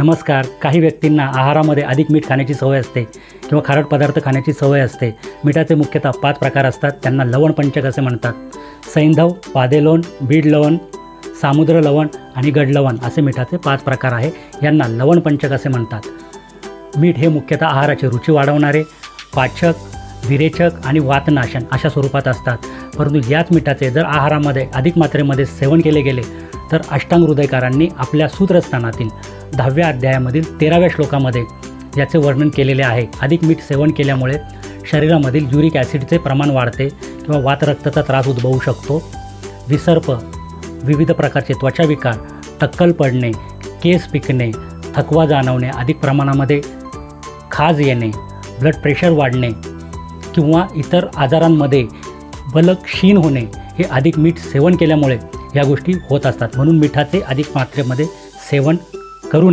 नमस्कार. काही व्यक्तींना आहारामध्ये अधिक मीठ खाण्याची सवय असते किंवा खारट पदार्थ खाण्याची सवय असते. मिठाचे मुख्यतः पाच प्रकार असतात. त्यांना लवण पंचक असे म्हणतात. सैंधव पादेलोण बीड लवण सामुद्र लवण आणि गडलवण असे मिठाचे पाच प्रकार आहे. यांना लवण पंचक असे म्हणतात. मीठ हे मुख्यतः आहाराची रुची वाढवणारे पाचक विरेचक आणि वातनाशन अशा स्वरूपात असतात. परंतु याच मिठाचे जर आहारामध्ये अधिक मात्रेमध्ये सेवन केले गेले तर अष्टांग हृदयकारांनी आपल्या सूत्रस्थानातील दहाव्या अध्यायामधील तेराव्या श्लोकामध्ये याचे वर्णन केलेले आहे. अधिक मीठ सेवन केल्यामुळे शरीरामधील युरिक ॲसिडचे प्रमाण वाढते किंवा वातरक्ताचा त्रास उद्भवू शकतो. विसर्प विविध प्रकारचे त्वचाविकार टक्कल पडणे केस पिकणे थकवा जाणवणे अधिक प्रमाणामध्ये खाज येणे ब्लड प्रेशर वाढणे किंवा इतर आजारांमध्ये बल क्षीण होणे हे अधिक मीठ सेवन केल्यामुळे या गोष्टी होत असतात. म्हणून मिठाचे अधिक मात्रेमध्ये सेवन